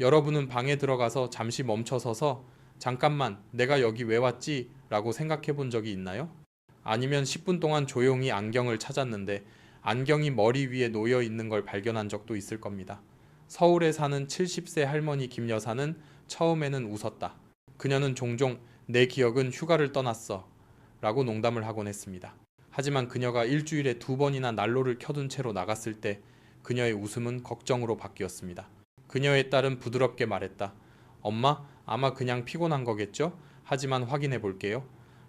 여러분은 방에 들어가서 잠시 멈춰서서 잠깐만 내가 여기 왜 왔지? 라고 생각해 본 적이 있나요? 아니면 10분 동안 조용히 안경을 찾았는데 안경이 머리 위에 놓여 있는 걸 발견한 적도 있을 겁니다. 서울에 사는 70세 할머니 김 여사는 처음에는 웃었다. 그녀는 종종 내 기억은 휴가를 떠났어. 라고 농담을 하곤 했습니다. 하지만 그녀가 일주일에 두 번이나 난로를 켜둔 채로 나갔을 때 그녀의 웃음은 걱정으로 바뀌었습니다. 그녀의 딸은 부드럽게 말했다. 엄마, 아마 그냥 피곤한 거겠죠? 하지만 확인해 볼게요.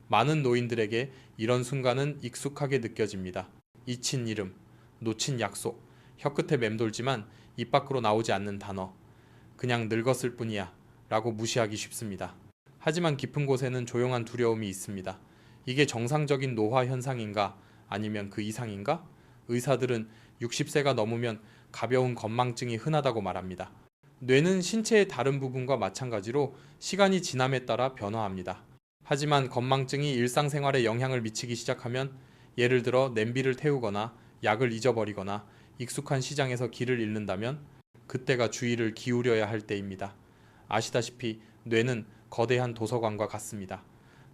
많은 노인들에게 이런 순간은 익숙하게 느껴집니다. 잊힌 이름, 놓친 약속, 혀끝에 맴돌지만 입 밖으로 나오지 않는 단어. 그냥 늙었을 뿐이야. 라고 무시하기 쉽습니다. 하지만 깊은 곳에는 조용한 두려움이 있습니다. 이게 정상적인 노화 현상인가? 아니면 그 이상인가? 의사들은 60세가 넘으면 가벼운 건망증이 흔하다고 말합니다. 뇌는 신체의 다른 부분과 마찬가지로 시간이 지남에 따라 변화합니다. 하지만 건망증이 일상생활에 영향을 미치기 시작하면 예를 들어 냄비를 태우거나 약을 잊어버리거나 익숙한 시장에서 길을 잃는다면 그때가 주의를 기울여야 할 때입니다. 아시다시피 뇌는 거대한 도서관과 같습니다.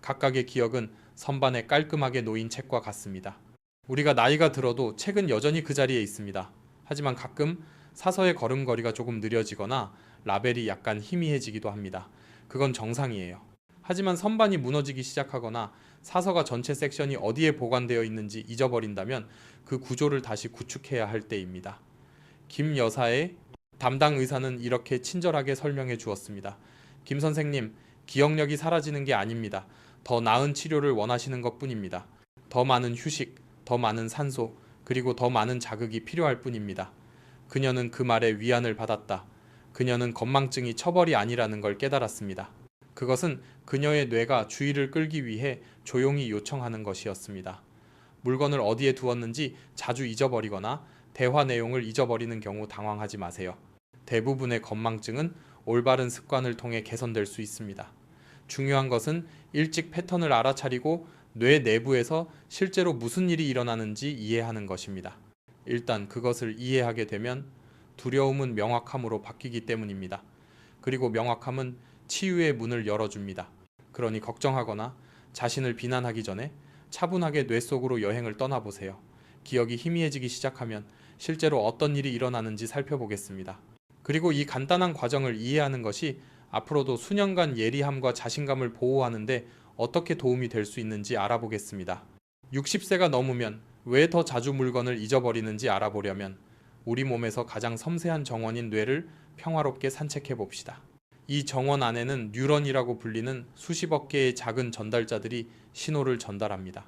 각각의 기억은 선반에 깔끔하게 놓인 책과 같습니다. 우리가 나이가 들어도 책은 여전히 그 자리에 있습니다. 하지만 가끔 사서의 걸음걸이가 조금 느려지거나 라벨이 약간 희미해지기도 합니다. 그건 정상이에요. 하지만 선반이 무너지기 시작하거나 사서가 전체 섹션이 어디에 보관되어 있는지 잊어버린다면 그 구조를 다시 구축해야 할 때입니다. 김 여사의 담당 의사는 이렇게 친절하게 설명해 주었습니다. 김 선생님, 기억력이 사라지는 게 아닙니다. 더 나은 치료를 원하시는 것 뿐입니다. 더 많은 휴식, 더 많은 산소, 그리고 더 많은 자극이 필요할 뿐입니다. 그녀는 그 말에 위안을 받았다. 그녀는 건망증이 처벌이 아니라는 걸 깨달았습니다. 그것은 그녀의 뇌가 주의를 끌기 위해 조용히 요청하는 것이었습니다. 물건을 어디에 두었는지 자주 잊어버리거나 대화 내용을 잊어버리는 경우 당황하지 마세요. 대부분의 건망증은 올바른 습관을 통해 개선될 수 있습니다. 중요한 것은 일찍 패턴을 알아차리고 뇌 내부에서 실제로 무슨 일이 일어나는지 이해하는 것입니다. 일단 그것을 이해하게 되면 두려움은 명확함으로 바뀌기 때문입니다. 그리고 명확함은 치유의 문을 열어줍니다. 그러니 걱정하거나 자신을 비난하기 전에 차분하게 뇌 속으로 여행을 떠나보세요. 기억이 희미해지기 시작하면 실제로 어떤 일이 일어나는지 살펴보겠습니다. 그리고 이 간단한 과정을 이해하는 것이 앞으로도 수년간 예리함과 자신감을 보호하는데 어떻게 도움이 될 수 있는지 알아보겠습니다. 60세가 넘으면 왜 더 자주 물건을 잊어버리는지 알아보려면 우리 몸에서 가장 섬세한 정원인 뇌를 평화롭게 산책해 봅시다. 이 정원 안에는 뉴런이라고 불리는 수십억 개의 작은 전달자들이 신호를 전달합니다.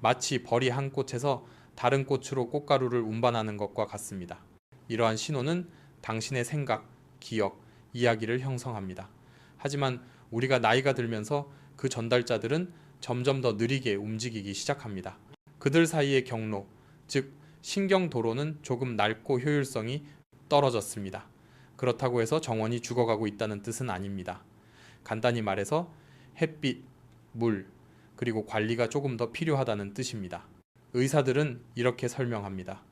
마치 벌이 한 꽃에서 다른 꽃으로 꽃가루를 운반하는 것과 같습니다. 이러한 신호는 당신의 생각, 기억, 이야기를 형성합니다. 하지만 우리가 나이가 들면서 그 전달자들은 점점 더 느리게 움직이기 시작합니다. 그들 사이의 경로, 즉 신경 도로는 조금 낡고 효율성이 떨어졌습니다. 그렇다고 해서 정원이 죽어가고 있다는 뜻은 아닙니다. 간단히 말해서 햇빛, 물, 그리고 관리가 조금 더 필요하다는 뜻입니다. 의사들은 이렇게 설명합니다.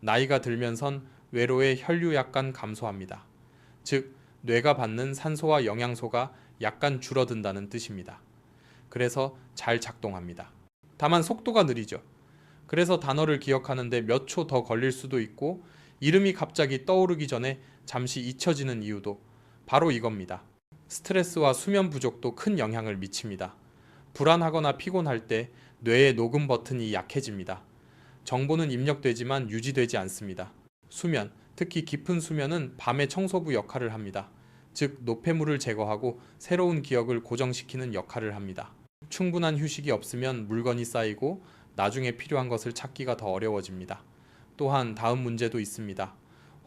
나이가 들면선 외로의 혈류 약간 감소합니다. 즉, 뇌가 받는 산소와 영양소가 약간 줄어든다는 뜻입니다. 그래서 잘 작동합니다. 다만 속도가 느리죠. 그래서 단어를 기억하는데 몇 초 더 걸릴 수도 있고 이름이 갑자기 떠오르기 전에 잠시 잊혀지는 이유도 바로 이겁니다. 스트레스와 수면 부족도 큰 영향을 미칩니다. 불안하거나 피곤할 때 뇌의 녹음 버튼이 약해집니다. 정보는 입력되지만 유지되지 않습니다. 수면, 특히 깊은 수면은 밤의 청소부 역할을 합니다. 즉, 노폐물을 제거하고 새로운 기억을 고정시키는 역할을 합니다. 충분한 휴식이 없으면 물건이 쌓이고 나중에 필요한 것을 찾기가 더 어려워집니다. 또한 다음 문제도 있습니다.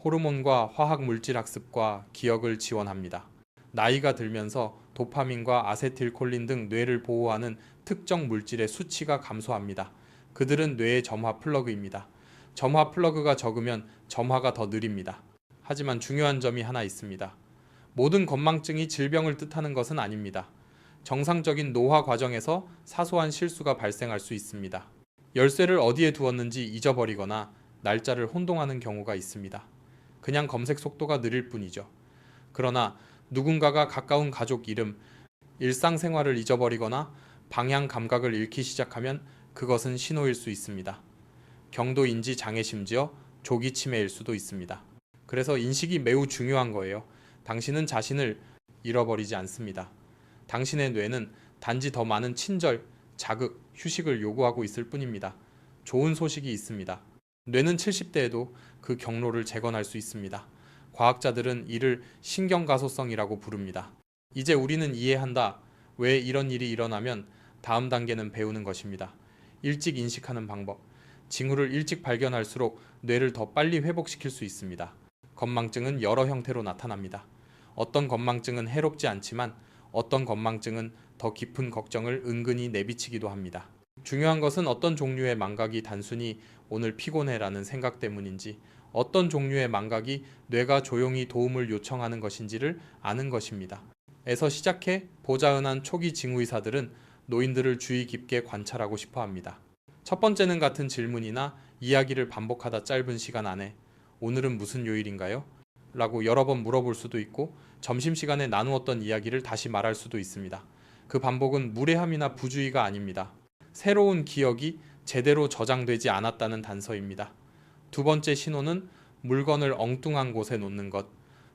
호르몬과 화학 물질 학습과 기억을 지원합니다. 나이가 들면서 도파민과 아세틸콜린 등 뇌를 보호하는 특정 물질의 수치가 감소합니다. 그들은 뇌의 점화 플러그입니다. 점화 플러그가 적으면 점화가 더 느립니다. 하지만 중요한 점이 하나 있습니다. 모든 건망증이 질병을 뜻하는 것은 아닙니다. 정상적인 노화 과정에서 사소한 실수가 발생할 수 있습니다. 열쇠를 어디에 두었는지 잊어버리거나 날짜를 혼동하는 경우가 있습니다. 그냥 검색 속도가 느릴 뿐이죠. 그러나 누군가가 가까운 가족 이름, 일상생활을 잊어버리거나 방향 감각을 잃기 시작하면 그것은 신호일 수 있습니다. 경도 인지 장애 심지어 조기 치매일 수도 있습니다. 그래서 인식이 매우 중요한 거예요. 당신은 자신을 잃어버리지 않습니다. 당신의 뇌는 단지 더 많은 친절, 자극, 휴식을 요구하고 있을 뿐입니다. 좋은 소식이 있습니다. 뇌는 70대에도 그 경로를 재건할 수 있습니다. 과학자들은 이를 신경가소성이라고 부릅니다. 이제 우리는 이해한다. 왜 이런 일이 일어나면 다음 단계는 배우는 것입니다. 일찍 인식하는 방법. 징후를 일찍 발견할수록 뇌를 더 빨리 회복시킬 수 있습니다. 건망증은 여러 형태로 나타납니다. 어떤 건망증은 해롭지 않지만 어떤 건망증은 더 깊은 걱정을 은근히 내비치기도 합니다. 중요한 것은 어떤 종류의 망각이 단순히 오늘 피곤해라는 생각 때문인지 어떤 종류의 망각이 뇌가 조용히 도움을 요청하는 것인지를 아는 것입니다. 에서 시작해 보자은한 초기 징후의사들은 노인들을 주의 깊게 관찰하고 싶어 합니다. 첫 번째는 같은 질문이나 이야기를 반복하다 짧은 시간 안에 오늘은 무슨 요일인가요? 라고 여러 번 물어볼 수도 있고 점심시간에 나누었던 이야기를 다시 말할 수도 있습니다. 그 반복은 무례함이나 부주의가 아닙니다. 새로운 기억이 제대로 저장되지 않았다는 단서입니다. 두 번째 신호는 물건을 엉뚱한 곳에 놓는 것.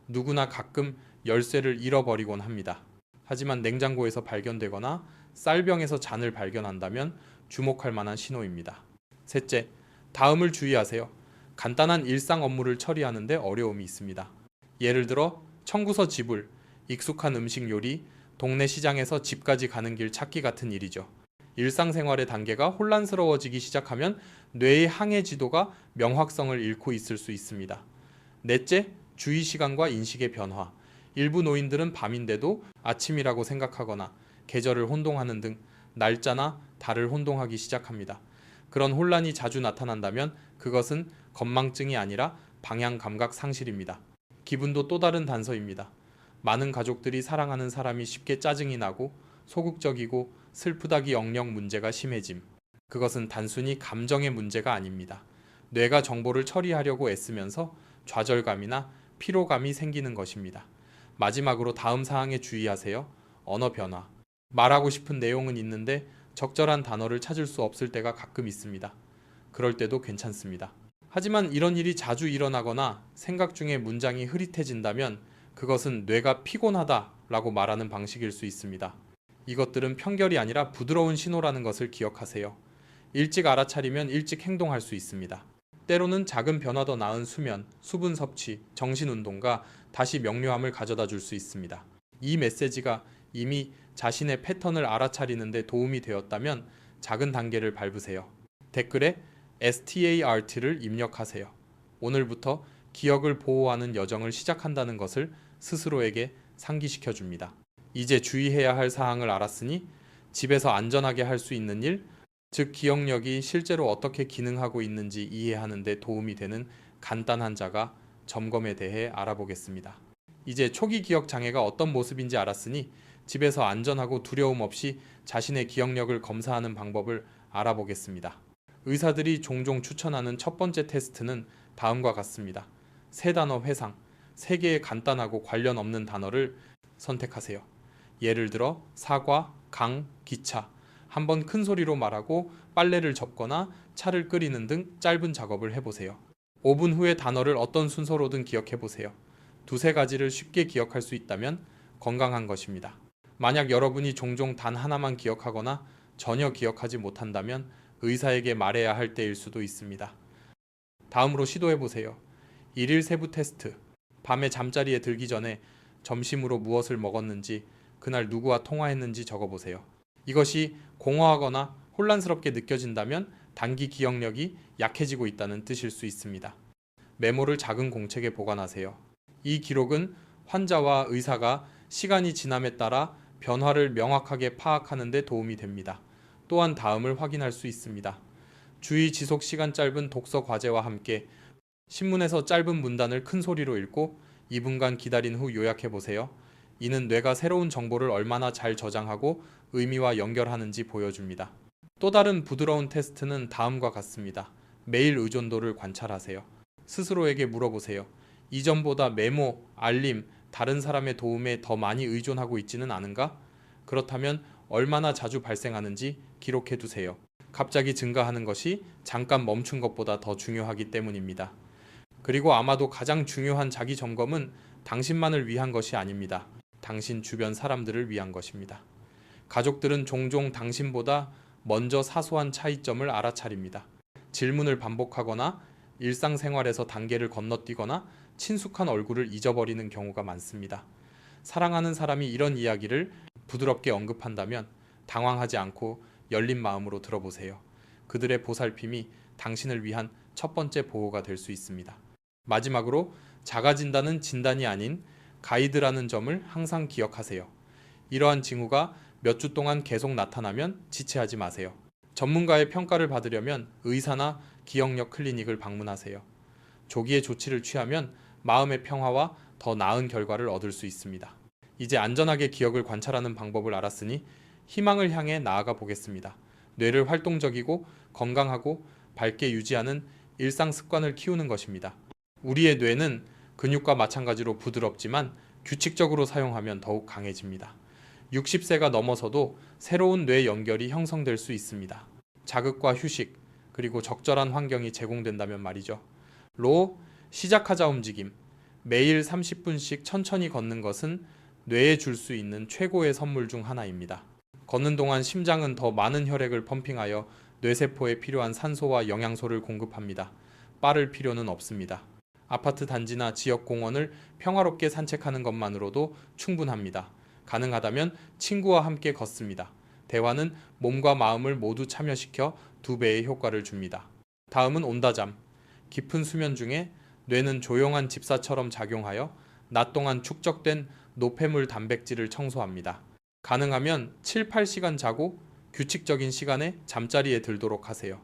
누구나 가끔 열쇠를 잃어버리곤 합니다. 하지만 냉장고에서 발견되거나 쌀병에서 잔을 발견한다면 주목할 만한 신호입니다. 셋째, 다음을 주의하세요. 간단한 일상 업무를 처리하는데 어려움이 있습니다. 예를 들어 청구서 지불, 익숙한 음식 요리, 동네 시장에서 집까지 가는 길 찾기 같은 일이죠. 일상생활의 단계가 혼란스러워지기 시작하면 뇌의 항해 지도가 명확성을 잃고 있을 수 있습니다. 넷째, 주의 시간과 인식의 변화. 일부 노인들은 밤인데도 아침이라고 생각하거나 계절을 혼동하는 등 날짜나 달을 혼동하기 시작합니다. 그런 혼란이 자주 나타난다면 그것은 건망증이 아니라 방향 감각 상실입니다. 기분도 또 다른 단서입니다. 많은 가족들이 사랑하는 사람이 쉽게 짜증이 나고 소극적이고 슬프다기 영역 문제가 심해짐. 그것은 단순히 감정의 문제가 아닙니다. 뇌가 정보를 처리하려고 애쓰면서 좌절감이나 피로감이 생기는 것입니다. 마지막으로 다음 사항에 주의하세요. 언어 변화. 말하고 싶은 내용은 있는데 적절한 단어를 찾을 수 없을 때가 가끔 있습니다. 그럴 때도 괜찮습니다. 하지만 이런 일이 자주 일어나거나 생각 중에 문장이 흐릿해진다면 그것은 뇌가 피곤하다 라고 말하는 방식일 수 있습니다. 이것들은 편결이 아니라 부드러운 신호라는 것을 기억하세요. 일찍 알아차리면 일찍 행동할 수 있습니다. 때로는 작은 변화도 나은 수면, 수분 섭취, 정신 운동과 다시 명료함을 가져다 줄 수 있습니다. 이 메시지가 이미 자신의 패턴을 알아차리는데 도움이 되었다면 작은 단계를 밟으세요. 댓글에 START를 입력하세요. 오늘부터 기억을 보호하는 여정을 시작한다는 것을 스스로에게 상기시켜 줍니다. 이제 주의해야 할 사항을 알았으니 집에서 안전하게 할 수 있는 일, 즉 기억력이 실제로 어떻게 기능하고 있는지 이해하는 데 도움이 되는 간단한 자가 점검에 대해 알아보겠습니다. 이제 초기 기억 장애가 어떤 모습인지 알았으니 집에서 안전하고 두려움 없이 자신의 기억력을 검사하는 방법을 알아보겠습니다. 의사들이 종종 추천하는 첫 번째 테스트는 다음과 같습니다. 세 단어 회상, 세 개의 간단하고 관련 없는 단어를 선택하세요. 예를 들어 사과, 강, 기차. 한번 큰 소리로 말하고 빨래를 접거나 차를 끓이는 등 짧은 작업을 해보세요. 5분 후에 단어를 어떤 순서로든 기억해 보세요. 두세 가지를 쉽게 기억할 수 있다면 건강한 것입니다. 만약 여러분이 종종 단 하나만 기억하거나 전혀 기억하지 못한다면 의사에게 말해야 할 때일 수도 있습니다. 다음으로 시도해 보세요. 일일 세부 테스트. 밤에 잠자리에 들기 전에 점심으로 무엇을 먹었는지, 그날 누구와 통화했는지 적어 보세요. 이것이 공허하거나 혼란스럽게 느껴진다면 단기 기억력이 약해지고 있다는 뜻일 수 있습니다. 메모를 작은 공책에 보관하세요. 이 기록은 환자와 의사가 시간이 지남에 따라 변화를 명확하게 파악하는 데 도움이 됩니다. 또한 다음을 확인할 수 있습니다. 주의 지속 시간 짧은 독서 과제와 함께 신문에서 짧은 문단을 큰 소리로 읽고 2분간 기다린 후 요약해 보세요. 이는 뇌가 새로운 정보를 얼마나 잘 저장하고 의미와 연결하는지 보여줍니다. 또 다른 부드러운 테스트는 다음과 같습니다. 매일 의존도를 관찰하세요. 스스로에게 물어보세요. 이전보다 메모, 알림, 다른 사람의 도움에 더 많이 의존하고 있지는 않은가? 그렇다면 얼마나 자주 발생하는지 기록해 두세요. 갑자기 증가하는 것이 잠깐 멈춘 것보다 더 중요하기 때문입니다. 그리고 아마도 가장 중요한 자기 점검은 당신만을 위한 것이 아닙니다. 당신 주변 사람들을 위한 것입니다. 가족들은 종종 당신보다 먼저 사소한 차이점을 알아차립니다. 질문을 반복하거나 일상생활에서 단계를 건너뛰거나 친숙한 얼굴을 잊어버리는 경우가 많습니다. 사랑하는 사람이 이런 이야기를 부드럽게 언급한다면 당황하지 않고 열린 마음으로 들어보세요. 그들의 보살핌이 당신을 위한 첫 번째 보호가 될 수 있습니다. 마지막으로 자가 진단은 진단이 아닌 가이드라는 점을 항상 기억하세요. 이러한 징후가 몇 주 동안 계속 나타나면 지체하지 마세요. 전문가의 평가를 받으려면 의사나 기억력 클리닉을 방문하세요. 조기에 조치를 취하면 마음의 평화와 더 나은 결과를 얻을 수 있습니다. 이제 안전하게 기억을 관찰하는 방법을 알았으니 희망을 향해 나아가 보겠습니다. 뇌를 활동적이고 건강하고 밝게 유지하는 일상 습관을 키우는 것입니다. 우리의 뇌는 근육과 마찬가지로 부드럽지만 규칙적으로 사용하면 더욱 강해집니다. 60세가 넘어서도 새로운 뇌 연결이 형성될 수 있습니다. 자극과 휴식, 그리고 적절한 환경이 제공된다면 말이죠. 로, 시작하자 움직임. 매일 30분씩 천천히 걷는 것은 뇌에 줄 수 있는 최고의 선물 중 하나입니다. 걷는 동안 심장은 더 많은 혈액을 펌핑하여 뇌세포에 필요한 산소와 영양소를 공급합니다. 빠를 필요는 없습니다. 아파트 단지나 지역 공원을 평화롭게 산책하는 것만으로도 충분합니다. 가능하다면 친구와 함께 걷습니다. 대화는 몸과 마음을 모두 참여시켜 두 배의 효과를 줍니다. 다음은 온다잠. 깊은 수면 중에 뇌는 조용한 집사처럼 작용하여 낮 동안 축적된 노폐물 단백질을 청소합니다. 가능하면 7, 8시간 자고 규칙적인 시간에 잠자리에 들도록 하세요.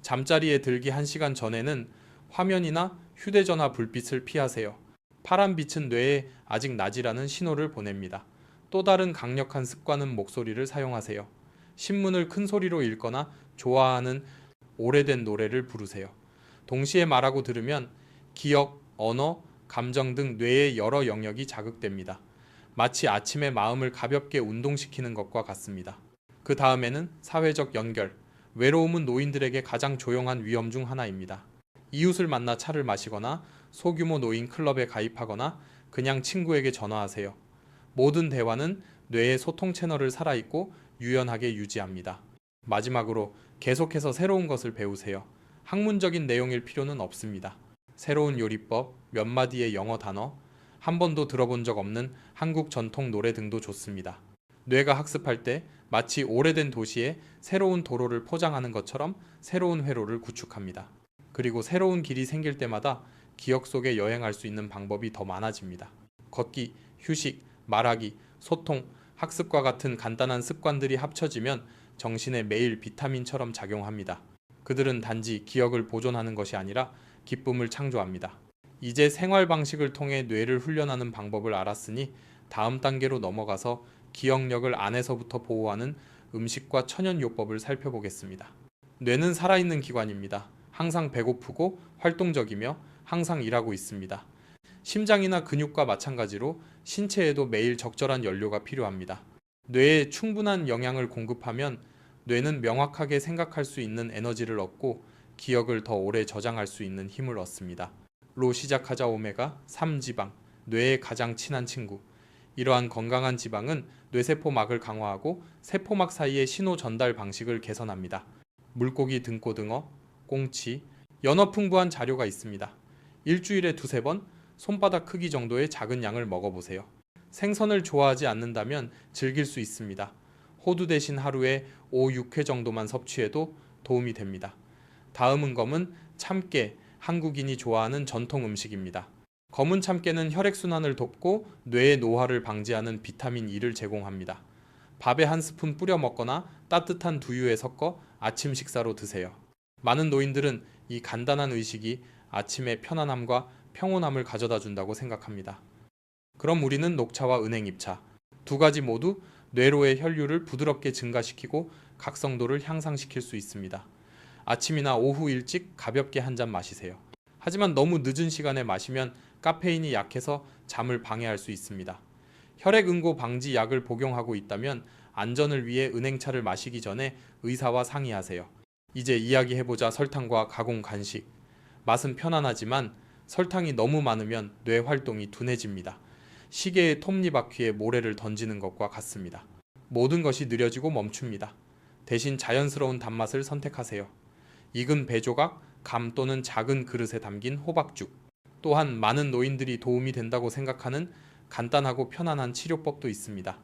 잠자리에 들기 1시간 전에는 화면이나 휴대전화 불빛을 피하세요. 파란 빛은 뇌에 아직 낮이라는 신호를 보냅니다. 또 다른 강력한 습관은 목소리를 사용하세요. 신문을 큰 소리로 읽거나 좋아하는 오래된 노래를 부르세요. 동시에 말하고 들으면 기억, 언어, 감정 등 뇌의 여러 영역이 자극됩니다. 마치 아침에 마음을 가볍게 운동시키는 것과 같습니다. 그 다음에는 사회적 연결. 외로움은 노인들에게 가장 조용한 위험 중 하나입니다. 이웃을 만나 차를 마시거나 소규모 노인 클럽에 가입하거나 그냥 친구에게 전화하세요. 모든 대화는 뇌의 소통 채널을 살아있고 유연하게 유지합니다. 마지막으로 계속해서 새로운 것을 배우세요. 학문적인 내용일 필요는 없습니다. 새로운 요리법, 몇 마디의 영어 단어, 한 번도 들어본 적 없는 한국 전통 노래 등도 좋습니다. 뇌가 학습할 때 마치 오래된 도시에 새로운 도로를 포장하는 것처럼 새로운 회로를 구축합니다. 그리고 새로운 길이 생길 때마다 기억 속에 여행할 수 있는 방법이 더 많아집니다. 걷기, 휴식, 말하기, 소통, 학습과 같은 간단한 습관들이 합쳐지면 정신에 매일 비타민처럼 작용합니다. 그들은 단지 기억을 보존하는 것이 아니라 기쁨을 창조합니다. 이제 생활 방식을 통해 뇌를 훈련하는 방법을 알았으니 다음 단계로 넘어가서 기억력을 안에서부터 보호하는 음식과 천연요법을 살펴보겠습니다. 뇌는 살아있는 기관입니다. 항상 배고프고 활동적이며 항상 일하고 있습니다. 심장이나 근육과 마찬가지로 신체에도 매일 적절한 연료가 필요합니다. 뇌에 충분한 영양을 공급하면 뇌는 명확하게 생각할 수 있는 에너지를 얻고 기억을 더 오래 저장할 수 있는 힘을 얻습니다. 로 시작하자 오메가 3지방, 뇌에 가장 친한 친구. 이러한 건강한 지방은 뇌세포막을 강화하고 세포막 사이의 신호 전달 방식을 개선합니다. 물고기 등고등어, 꽁치, 연어 풍부한 자료가 있습니다. 일주일에 두세 번 손바닥 크기 정도의 작은 양을 먹어보세요. 생선을 좋아하지 않는다면 즐길 수 있습니다. 호두 대신 하루에 5, 6회 정도만 섭취해도 도움이 됩니다. 다음은 검은 참깨, 한국인이 좋아하는 전통 음식입니다. 검은 참깨는 혈액순환을 돕고 뇌의 노화를 방지하는 비타민 E를 제공합니다. 밥에 한 스푼 뿌려 먹거나 따뜻한 두유에 섞어 아침 식사로 드세요. 많은 노인들은 이 간단한 의식이 아침의 편안함과 평온함을 가져다 준다고 생각합니다. 그럼 우리는 녹차와 은행 잎차 두 가지 모두 뇌로의 혈류를 부드럽게 증가시키고 각성도를 향상시킬 수 있습니다. 아침이나 오후 일찍 가볍게 한 잔 마시세요. 하지만 너무 늦은 시간에 마시면 카페인이 약해서 잠을 방해할 수 있습니다. 혈액 응고 방지 약을 복용하고 있다면 안전을 위해 은행차를 마시기 전에 의사와 상의하세요. 이제 이야기해보자 설탕과 가공 간식. 맛은 편안하지만 설탕이 너무 많으면 뇌 활동이 둔해집니다. 시계의 톱니바퀴에 모래를 던지는 것과 같습니다. 모든 것이 느려지고 멈춥니다. 대신 자연스러운 단맛을 선택하세요. 익은 배조각, 감 또는 작은 그릇에 담긴 호박죽. 또한 많은 노인들이 도움이 된다고 생각하는 간단하고 편안한 치료법도 있습니다.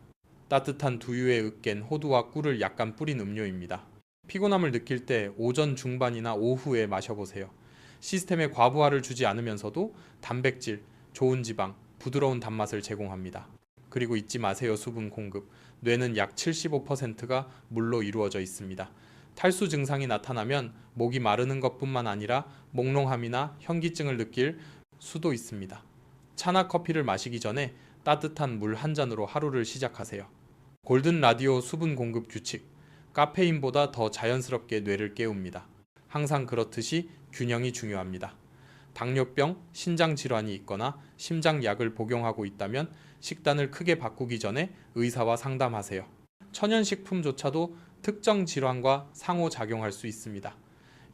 따뜻한 두유에 으깬 호두와 꿀을 약간 뿌린 음료입니다. 피곤함을 느낄 때 오전 중반이나 오후에 마셔보세요. 시스템에 과부하를 주지 않으면서도 단백질, 좋은 지방, 부드러운 단맛을 제공합니다. 그리고 잊지 마세요 수분 공급. 뇌는 약 75%가 물로 이루어져 있습니다. 탈수 증상이 나타나면 목이 마르는 것뿐만 아니라 몽롱함이나 현기증을 느낄 수도 있습니다. 차나 커피를 마시기 전에 따뜻한 물 한 잔으로 하루를 시작하세요. 골든 라디오 수분 공급 규칙. 카페인보다 더 자연스럽게 뇌를 깨웁니다. 항상 그렇듯이 균형이 중요합니다. 당뇨병, 신장 질환이 있거나 심장 약을 복용하고 있다면 식단을 크게 바꾸기 전에 의사와 상담하세요. 천연식품조차도 특정 질환과 상호작용할 수 있습니다.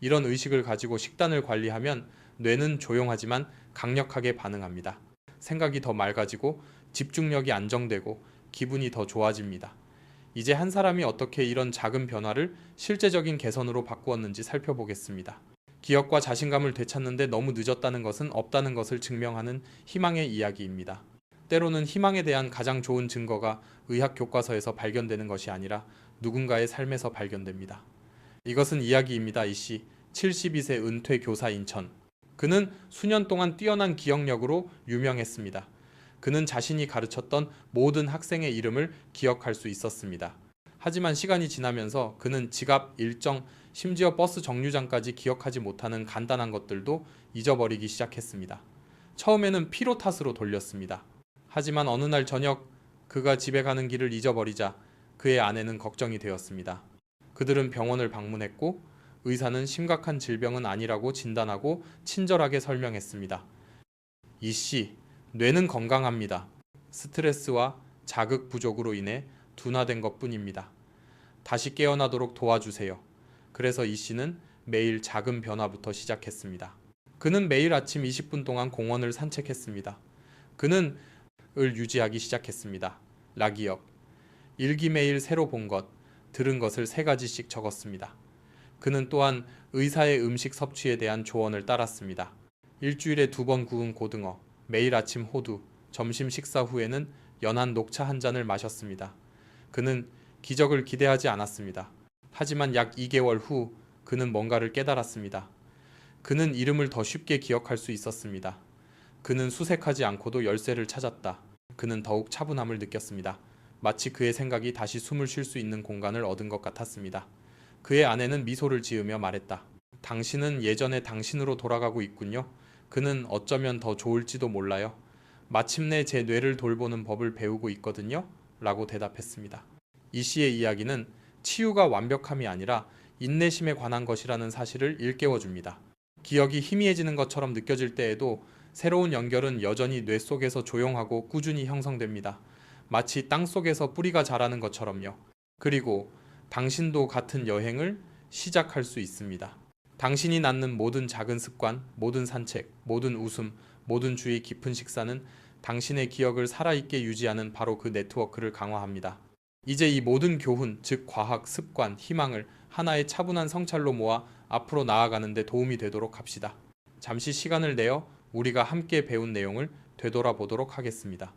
이런 의식을 가지고 식단을 관리하면 뇌는 조용하지만 강력하게 반응합니다. 생각이 더 맑아지고 집중력이 안정되고 기분이 더 좋아집니다. 이제 한 사람이 어떻게 이런 작은 변화를 실제적인 개선으로 바꾸었는지 살펴보겠습니다. 기억과 자신감을 되찾는데 너무 늦었다는 것은 없다는 것을 증명하는 희망의 이야기입니다. 때로는 희망에 대한 가장 좋은 증거가 의학 교과서에서 발견되는 것이 아니라 누군가의 삶에서 발견됩니다. 이것은 이야기입니다. 이씨 72세 은퇴 교사 인천. 그는 수년 동안 뛰어난 기억력으로 유명했습니다. 그는 자신이 가르쳤던 모든 학생의 이름을 기억할 수 있었습니다. 하지만 시간이 지나면서 그는 지갑, 일정, 심지어 버스 정류장까지 기억하지 못하는 간단한 것들도 잊어버리기 시작했습니다. 처음에는 피로 탓으로 돌렸습니다. 하지만 어느 날 저녁 그가 집에 가는 길을 잊어버리자 그의 아내는 걱정이 되었습니다. 그들은 병원을 방문했고 의사는 심각한 질병은 아니라고 진단하고 친절하게 설명했습니다. 이 씨, 뇌는 건강합니다. 스트레스와 자극 부족으로 인해 둔화된 것 뿐입니다. 다시 깨어나도록 도와주세요. 그래서 이 씨는 매일 작은 변화부터 시작했습니다. 그는 매일 아침 20분 동안 공원을 산책했습니다. 그는 을 유지하기 시작했습니다. 라기역. 일기 매일 새로 본 것, 들은 것을 세 가지씩 적었습니다. 그는 또한 의사의 음식 섭취에 대한 조언을 따랐습니다. 일주일에 두 번 구운 고등어, 매일 아침 호두, 점심 식사 후에는 연한 녹차 한 잔을 마셨습니다. 그는 기적을 기대하지 않았습니다. 하지만 약 2개월 후 그는 뭔가를 깨달았습니다. 그는 이름을 더 쉽게 기억할 수 있었습니다. 그는 수색하지 않고도 열쇠를 찾았다. 그는 더욱 차분함을 느꼈습니다. 마치 그의 생각이 다시 숨을 쉴 수 있는 공간을 얻은 것 같았습니다. 그의 아내는 미소를 지으며 말했다. 당신은 예전의 당신으로 돌아가고 있군요. 그는 어쩌면 더 좋을지도 몰라요. 마침내 제 뇌를 돌보는 법을 배우고 있거든요. 라고 대답했습니다. 이 씨의 이야기는 치유가 완벽함이 아니라 인내심에 관한 것이라는 사실을 일깨워 줍니다. 기억이 희미해지는 것처럼 느껴질 때에도 새로운 연결은 여전히 뇌 속에서 조용하고 꾸준히 형성됩니다. 마치 땅 속에서 뿌리가 자라는 것처럼요. 그리고 당신도 같은 여행을 시작할 수 있습니다. 당신이 낳는 모든 작은 습관, 모든 산책, 모든 웃음, 모든 주의 깊은 식사는 당신의 기억을 살아있게 유지하는 바로 그 네트워크를 강화합니다. 이제 이 모든 교훈, 즉 과학, 습관, 희망을 하나의 차분한 성찰로 모아 앞으로 나아가는 데 도움이 되도록 합시다. 잠시 시간을 내어 우리가 함께 배운 내용을 되돌아보도록 하겠습니다.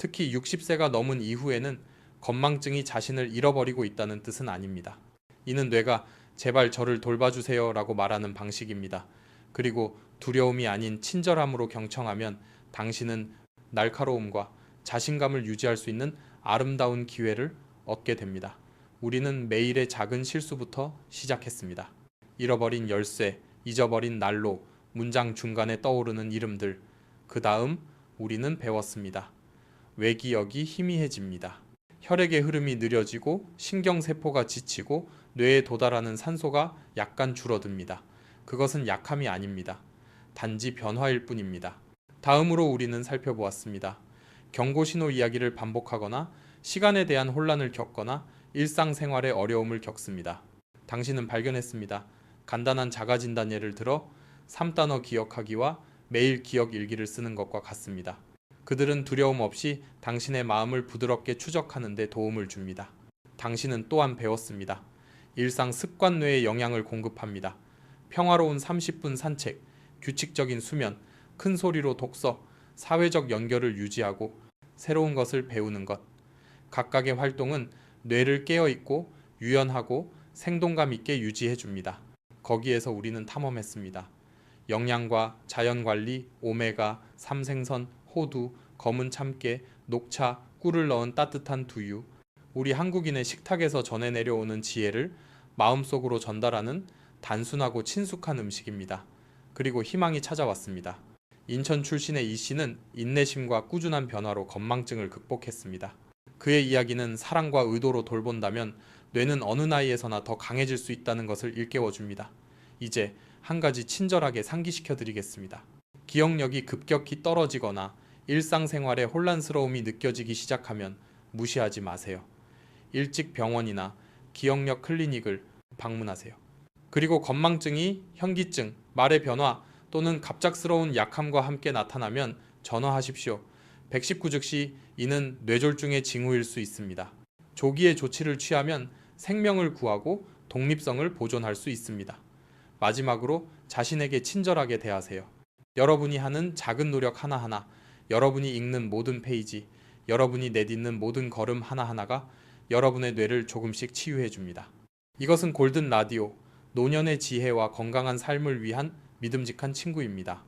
특히 60세가 넘은 이후에는 건망증이 자신을 잃어버리고 있다는 뜻은 아닙니다. 이는 뇌가 제발 저를 돌봐주세요 라고 말하는 방식입니다. 그리고 두려움이 아닌 친절함으로 경청하면 당신은 날카로움과 자신감을 유지할 수 있는 아름다운 기회를 얻게 됩니다. 우리는 매일의 작은 실수부터 시작했습니다. 잃어버린 열쇠, 잊어버린 난로, 문장 중간에 떠오르는 이름들. 그 다음 우리는 배웠습니다. 외기역이 희미해집니다. 혈액의 흐름이 느려지고 신경세포가 지치고 뇌에 도달하는 산소가 약간 줄어듭니다. 그것은 약함이 아닙니다. 단지 변화일 뿐입니다. 다음으로 우리는 살펴보았습니다. 경고신호 이야기를 반복하거나 시간에 대한 혼란을 겪거나 일상생활에 어려움을 겪습니다. 당신은 발견했습니다. 간단한 자가진단 예를 들어 3단어 기억하기와 매일 기억 일기를 쓰는 것과 같습니다. 그들은 두려움 없이 당신의 마음을 부드럽게 추적하는 데 도움을 줍니다. 당신은 또한 배웠습니다. 일상 습관 뇌에 영향을 공급합니다. 평화로운 30분 산책, 규칙적인 수면, 큰 소리로 독서, 사회적 연결을 유지하고 새로운 것을 배우는 것. 각각의 활동은 뇌를 깨어 있고 유연하고 생동감 있게 유지해 줍니다. 거기에서 우리는 탐험했습니다. 영양과 자연 관리, 오메가, 삼생선, 호두, 검은 참깨, 녹차, 꿀을 넣은 따뜻한 두유, 우리 한국인의 식탁에서 전해 내려오는 지혜를 마음속으로 전달하는 단순하고 친숙한 음식입니다. 그리고 희망이 찾아왔습니다. 인천 출신의 이 씨는 인내심과 꾸준한 변화로 건망증을 극복했습니다. 그의 이야기는 사랑과 의도로 돌본다면 뇌는 어느 나이에서나 더 강해질 수 있다는 것을 일깨워 줍니다. 이제 한 가지 친절하게 상기시켜 드리겠습니다. 기억력이 급격히 떨어지거나 일상생활에 혼란스러움이 느껴지기 시작하면 무시하지 마세요. 일찍 병원이나 기억력 클리닉을 방문하세요. 그리고 건망증이 현기증, 말의 변화 또는 갑작스러운 약함과 함께 나타나면 전화하십시오. 119 즉시 이는 뇌졸중의 징후일 수 있습니다. 조기에 조치를 취하면 생명을 구하고 독립성을 보존할 수 있습니다. 마지막으로 자신에게 친절하게 대하세요. 여러분이 하는 작은 노력 하나하나, 여러분이 읽는 모든 페이지, 여러분이 내딛는 모든 걸음 하나하나가 여러분의 뇌를 조금씩 치유해 줍니다. 이것은 골든 라디오, 노년의 지혜와 건강한 삶을 위한 믿음직한 친구입니다.